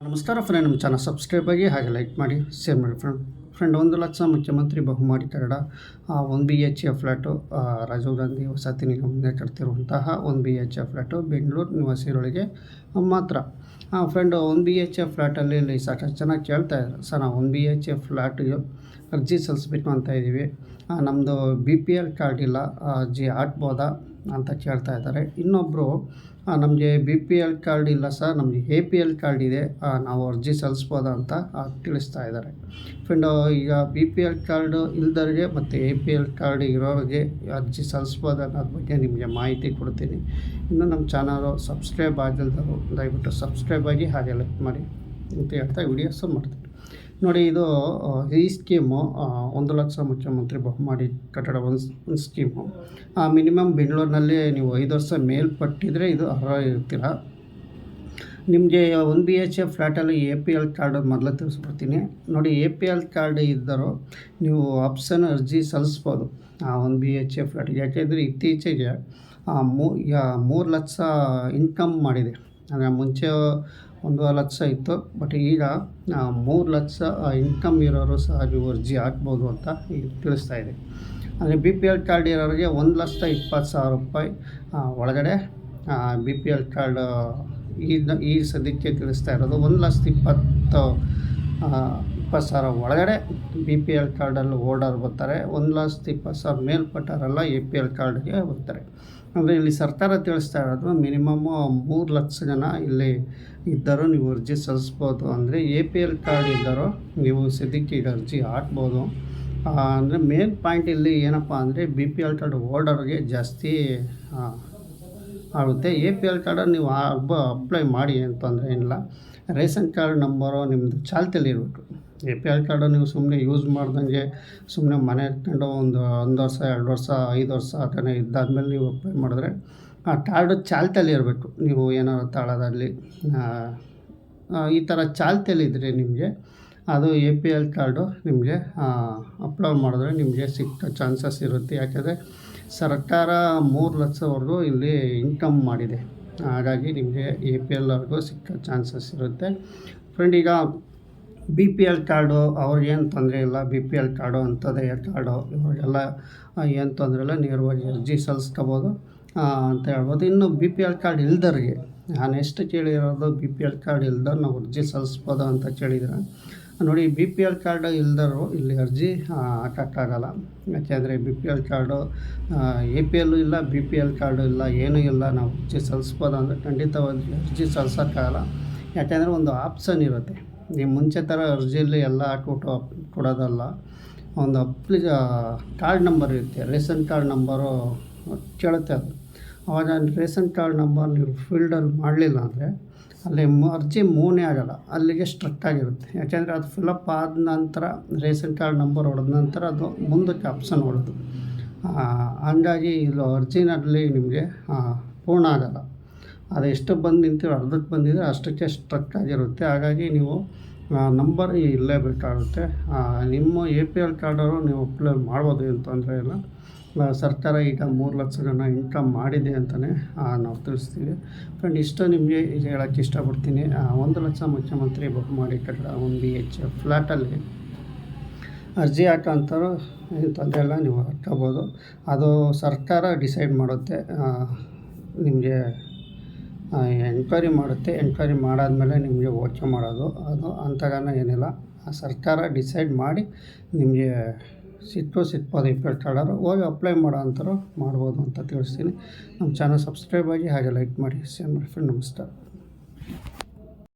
ನಮಸ್ಕಾರ ಫ್ರೆಂಡ್ ನಮ್ಮ channel subscribe ಆಗಿ ಹಾಗೆ ಲೈಕ್ ಮಾಡಿ ಶೇರ್ ಮಾಡಿ ಫ್ರೆಂಡ್ ಫ್ರೆಂಡ್, ಒಂದು ಲಕ್ಷ ಮುಖ್ಯಮಂತ್ರಿ ಬಹುಮಾಡಿ Kannada one B H A flat Rajiv Gandhi ವಸತಿ ನಿಗಮದಿಂದ ಕಟ್ತಿರುವಂತಹ one B H A flat Bengaluru ನಿವಾಸಿಗಳಿಗೆ ಮಾತ್ರ. Friend one B H A ಫ್ಲ್ಯಾಟಲ್ಲಿ ಇಲ್ಲಿ ಸಾಕಷ್ಟು ಜನ ಕೇಳ್ತಾ ಇದ್ದಾರೆ. ಸರ್, ನಾವು ಒನ್ ಬಿ ಎಚ್ ಎ ಫ್ಲ್ಯಾಟಿಗೆ ಅರ್ಜಿ ಸಲ್ಲಿಸ್ಬೇಕು ಅಂತ ಇದ್ದೀವಿ. ನಮ್ಮದು ಬಿ ಪಿ ಎಲ್ ಕಾರ್ಡ್ ಇಲ್ಲ ಅರ್ಜಿ ಹಾಕ್ಬೋದಾ ಅಂತ ಕೇಳ್ತಾ ಇದ್ದಾರೆ. ಇನ್ನೊಬ್ಬರು ನಮಗೆ ಬಿ ಪಿ ಎಲ್ ಕಾರ್ಡ್ ಇಲ್ಲ ಸರ್, ನಮಗೆ ಎ ಪಿ ಎಲ್ ಕಾರ್ಡ್ ಇದೆ ನಾವು ಅರ್ಜಿ ಸಲ್ಲಿಸ್ಬೋದಾ ಅಂತ ತಿಳಿಸ್ತಾ ಇದ್ದಾರೆ. ಫ್ರೆಂಡ್ ಈಗ ಬಿ ಪಿ ಎಲ್ ಕಾರ್ಡು ಇಲ್ದವ್ರಿಗೆ ಮತ್ತು ಎ ಪಿ ಎಲ್ ಕಾರ್ಡ್ ಇರೋರಿಗೆ ಅರ್ಜಿ ಸಲ್ಲಿಸ್ಬೋದು ಅನ್ನೋದ್ರ ಬಗ್ಗೆ ನಿಮಗೆ ಮಾಹಿತಿ ಕೊಡ್ತೀನಿ. ಇನ್ನು ನಮ್ಮ ಚಾನಲು ಸಬ್ಸ್ಕ್ರೈಬ್ ಆಗಿಲ್ದವರು ದಯವಿಟ್ಟು ಸಬ್ಸ್ಕ್ರೈಬ್ ಆಗಿ ಹಾಗೆ ಲೈಕ್ ಮಾಡಿ ಅಂತ ಹೇಳ್ತಾ ವಿಡಿಯೋಸು ಮಾಡ್ತೀನಿ. ನೋಡಿ ಇದು ಈ ಸ್ಕೀಮು ಒಂದು ಲಕ್ಷ ಮುಖ್ಯಮಂತ್ರಿ ಬಹುಮಾಡಿ ಕಟ್ಟಡ ಒಂದು ಸ್ಕೀಮು ಮಿನಿಮಮ್ ಬೆಂಗಳೂರಿನಲ್ಲಿ ನೀವು ಐದು ವರ್ಷ ಮೇಲ್ಪಟ್ಟಿದ್ರೆ ಇದು ಅರ್ಹ ಇರ್ತೀರ? ನಿಮಗೆ ಒನ್ ಬಿ ಎಚ್ ಎ ಫ್ಲ್ಯಾಟಲ್ಲಿ ಎ ಪಿ ಎಲ್ ಕಾರ್ಡ್ ಮೊದಲು ತಿಳಿಸ್ಬಿಡ್ತೀನಿ ನೋಡಿ, ಎ ಪಿ ಎಲ್ ಕಾರ್ಡ್ ಇದ್ದರೂ ನೀವು ಆಪ್ಷನ್ ಅರ್ಜಿ ಸಲ್ಲಿಸ್ಬೋದು. ಆ one B H A flat ಯಾಕೆಂದರೆ ಇತ್ತೀಚೆಗೆ ಮೂ ಮೂರು ಲಕ್ಷ ಇನ್ಕಮ್ ಮಾಡಿದೆ. ಅಂದರೆ ಮುಂಚೆ ಒಂದೂವರೆ ಲಕ್ಷ ಇತ್ತು. ಬಟ್ ಈಗ ಮೂರು ಲಕ್ಷ ಇನ್ಕಮ್ ಇರೋರು ಸಹ ನೀವು ಅರ್ಜಿ ಹಾಕ್ಬೋದು ಅಂತ ಈಗ ತಿಳಿಸ್ತಾ ಇದೆ. ಅಂದರೆ ಬಿ ಪಿ ಎಲ್ ಕಾರ್ಡ್ ಇರೋರಿಗೆ ಒಂದು ಲಕ್ಷ ಇಪ್ಪತ್ತು ಸಾವಿರ ರೂಪಾಯಿ ಒಳಗಡೆ ಬಿ ಪಿ ಎಲ್ ಕಾರ್ಡ್ ಈ ಈ ಸದ್ಯಕ್ಕೆ ತಿಳಿಸ್ತಾ ಇರೋದು ಒಂದು ಲಕ್ಷದ ಇಪ್ಪತ್ತು ಇಪ್ಪತ್ತು ಸಾವಿರ ಒಳಗಡೆ ಬಿ ಪಿ ಎಲ್ ಕಾರ್ಡಲ್ಲಿ ಓಡರ್ ಬರ್ತಾರೆ. ಒಂದು ಲಕ್ಷದ ಇಪ್ಪತ್ತು ಸಾವಿರ ಮೇಲ್ಪಟ್ಟವರೆಲ್ಲ ಎ ಪಿ ಎಲ್ ಕಾರ್ಡ್ಗೆ ಬರ್ತಾರೆ. ಅಂದರೆ ಇಲ್ಲಿ ಸರ್ಕಾರ ತಿಳಿಸ್ತಾ ಇರೋದು ಮಿನಿಮಮ್ಮು ಮೂರು ಲಕ್ಷ ಜನ ಇಲ್ಲಿ ಇದ್ದರೂ ನೀವು ಅರ್ಜಿ ಸಲ್ಲಿಸ್ಬೋದು. ಅಂದರೆ ಎ ಪಿ ಎಲ್ ಕಾರ್ಡ್ ಇದ್ದರೂ ನೀವು ಸದ್ಯಕ್ಕೆ ಈಗ ಅರ್ಜಿ ಹಾಕ್ಬೋದು. ಅಂದರೆ ಮೇನ್ ಪಾಯಿಂಟ್ ಇಲ್ಲಿ ಏನಪ್ಪ ಅಂದರೆ ಬಿ ಪಿ ಎಲ್ ಕಾರ್ಡ್ ಓಲ್ಡರ್ಗೆ ಜಾಸ್ತಿ ಆಗುತ್ತೆ. ಎ ಪಿ ಎಲ್ ಕಾರ್ಡನ್ನು ನೀವು ಹಬ್ಬ ಅಪ್ಲೈ ಮಾಡಿ ಅಂತಂದರೆ ಏನಿಲ್ಲ, ರೇಷನ್ ಕಾರ್ಡ್ ನಂಬರು ನಿಮ್ಮದು ಚಾಲ್ತಿಯಲ್ಲಿ ಇರಬೇಕು. ಎ ಪಿ ಎಲ್ ಕಾರ್ಡು ನೀವು ಸುಮ್ಮನೆ ಯೂಸ್ ಮಾಡ್ದಂಗೆ ಸುಮ್ಮನೆ ಮನೆ ಇಟ್ಕೊಂಡು ಒಂದು ಒಂದು ವರ್ಷ, ಎರಡು ವರ್ಷ, ಐದು ವರ್ಷ ಥರ ಇದ್ದಾದ್ಮೇಲೆ ನೀವು ಅಪ್ಲೈ ಮಾಡಿದ್ರೆ ಆ ಕಾರ್ಡು ಚಾಲ್ತಿಯಲ್ಲಿ ಇರಬೇಕು. ನೀವು ಏನಾರು ತಾಳದಲ್ಲಿ ಈ ಥರ ಚಾಲ್ತಿಯಲ್ಲಿದ್ದರೆ ನಿಮಗೆ ಅದು ಎ ಪಿ ಎಲ್ ಕಾರ್ಡು ನಿಮಗೆ ಅಪ್ಲೋಡ್ ಮಾಡಿದ್ರೆ ನಿಮಗೆ ಸಿಕ್ಕ ಚಾನ್ಸಸ್ ಇರುತ್ತೆ. ಯಾಕೆಂದರೆ ಸರ್ಕಾರ ಮೂರು ಲಕ್ಷವರೆಗೂ ಇಲ್ಲಿ ಇನ್ಕಮ್ ಮಾಡಿದೆ. ಹಾಗಾಗಿ ನಿಮಗೆ ಎ ಪಿ ಎಲ್ವರೆಗೂ ಸಿಕ್ಕ ಚಾನ್ಸಸ್ ಇರುತ್ತೆ. ಫ್ರೆಂಡ್ ಈಗ ಬಿ ಪಿ ಎಲ್ ಕಾರ್ಡು ಅವ್ರಿಗೇನು ತೊಂದರೆ ಇಲ್ಲ. ಬಿ ಪಿ ಎಲ್ ಕಾರ್ಡು ಅಂಥದ್ದೇ ಕಾರ್ಡು ಇವರಿಗೆಲ್ಲ ಏನು ತೊಂದರೆ ಇಲ್ಲ. ನೇರವಾಗಿ ಅರ್ಜಿ ಸಲ್ಲಿಸ್ಕೋಬೋದು ಅಂತ ಹೇಳ್ಬೋದು. ಇನ್ನು ಬಿ ಪಿ ಎಲ್ ಕಾರ್ಡ್ ಇಲ್ದವ್ರಿಗೆ, ನಾನು ಎಷ್ಟು ಕೇಳಿರೋದು ಬಿ ಪಿ ಎಲ್ ಕಾರ್ಡ್ ಇಲ್ದವ್ರು ನಾವು ಅರ್ಜಿ ಸಲ್ಲಿಸ್ಬೋದು ಅಂತ ಕೇಳಿದ್ರೆ ನೋಡಿ ಬಿ ಪಿ ಎಲ್ ಕಾರ್ಡ್ ಇಲ್ದರು ಇಲ್ಲಿ ಅರ್ಜಿ ಹಾಕೋಕ್ಕಾಗಲ್ಲ ಯಾಕೆಂದರೆ B P L card A P ಎಲ್ಲು ಇಲ್ಲ ಬಿ ಪಿ ಎಲ್ ಕಾರ್ಡು ಇಲ್ಲ, ಏನೂ ಇಲ್ಲ. ನಾವು ಅರ್ಜಿ ಸಲ್ಲಿಸ್ಬೋದು ಅಂದರೆ ಖಂಡಿತವಾಗಿ ಅರ್ಜಿ ಸಲ್ಲಿಸೋಕ್ಕಾಗಲ್ಲ. ಯಾಕೆಂದರೆ ಒಂದು ಆಪ್ಷನ್ ಇರುತ್ತೆ. ನೀವು ಮುಂಚೆ ಥರ ಅರ್ಜಿಯಲ್ಲಿ ಎಲ್ಲ ಹಾಕ್ಬಿಟ್ಟು ಕೊಡೋದಲ್ಲ. ಒಂದು ಅಪ್ಲಿ ಕಾರ್ಡ್ ನಂಬರ್ ಇರುತ್ತೆ. ರೇಷನ್ ಕಾರ್ಡ್ ನಂಬರು ಕೇಳುತ್ತೆ ಅದು. ಅವಾಗ ರೇಷನ್ ಕಾರ್ಡ್ ನಂಬರ್ ನೀವು ಫೀಲ್ಡಲ್ಲಿ ಮಾಡಲಿಲ್ಲ ಅಂದರೆ ಅಲ್ಲಿ ಅರ್ಜಿ ಮೂನೇ ಆಗೋಲ್ಲ, ಅಲ್ಲಿಗೆ ಸ್ಟ್ರಕ್ ಆಗಿರುತ್ತೆ. ಯಾಕೆಂದರೆ ಅದು ಫಿಲಪ್ ಆದ ನಂತರ ರೇಷನ್ ಕಾರ್ಡ್ ನಂಬರ್ ಹೊಡೆದ ನಂತರ ಅದು ಮುಂದಕ್ಕೆ ಆಪ್ಷನ್ ಹೊಡೆದು. ಹಂಗಾಗಿ ಇಲ್ಲಿ ಅರ್ಜಿನಲ್ಲಿ ನಿಮಗೆ ಪೂರ್ಣ ಆಗೋಲ್ಲ. ಅದು ಎಷ್ಟು ಬಂದು ನಿಂತೀವಿ ಅರ್ಧಕ್ಕೆ ಬಂದಿದೆ ಅಷ್ಟಕ್ಕೆ ಸ್ಟ್ರಕ್ ಆಗಿರುತ್ತೆ. ಹಾಗಾಗಿ ನೀವು ನಂಬರ್ ಇಲ್ಲೇ ಇರಲೇಬೇಕಾಗುತ್ತೆ ನಿಮ್ಮ ಎ ಪಿ ಎಲ್ ಕಾರ್ಡವರು ನೀವು ಅಪ್ಲೈ ಮಾಡ್ಬೋದು ಏನು ತೊಂದರೆ ಇಲ್ಲ. ಸರ್ಕಾರ ಈಗ ಮೂರು ಲಕ್ಷ ಜನ ಇನ್ಕಮ್ ಮಾಡಿದೆ ಅಂತಲೇ ನಾವು ತಿಳಿಸ್ತೀವಿ. ಫ್ರೆಂಡ್ ಇಷ್ಟು ನಿಮಗೆ ಹೇಳೋಕ್ಕೆ ಇಷ್ಟಪಡ್ತೀನಿ. ಒಂದು ಲಕ್ಷ ಮುಖ್ಯಮಂತ್ರಿ ಬಹುಮಾಡಿ ಕಟ್ಟಡ ಒನ್ ಬಿ ಎಚ್ ಫ್ಲ್ಯಾಟಲ್ಲಿ ಅರ್ಜಿ ಹಾಕೋಂಥವ್ರು ಇಲ್ಲ ನೀವು ಹಾಕೋಬೋದು. ಅದು ಸರ್ಕಾರ ಡಿಸೈಡ್ ಮಾಡುತ್ತೆ. ನಿಮಗೆ ಎನ್ಕ್ವೈರಿ ಮಾಡುತ್ತೆ. ಎನ್ಕ್ವೈರಿ ಮಾಡಾದಮೇಲೆ ನಿಮಗೆ ಓಕೆ ಮಾಡೋದು. ಅದು ಅಂಥಗಾನ ಏನಿಲ್ಲ. ಸರ್ಕಾರ ಡಿಸೈಡ್ ಮಾಡಿ ನಿಮಗೆ ಸಿಟ್ಟು ಸಿಕ್ಬೋದು ಎಲ್ ಟ್ರಾಡರು ಹೋಗಿ ಅಪ್ಲೈ ಮಾಡೋ ಅಂತಾರೋ ಮಾಡ್ಬೋದು ಅಂತ ತಿಳಿಸ್ತೀನಿ. ನಮ್ಮ ಚಾನಲ್ ಸಬ್ಸ್ಕ್ರೈಬ್ ಆಗಿ ಹಾಗೆ ಲೈಕ್ ಮಾಡಿ ಶೇರ್ ಮಾಡಿ. ಫ್ರೆಂಡ್ ನಮಸ್ಕಾರ.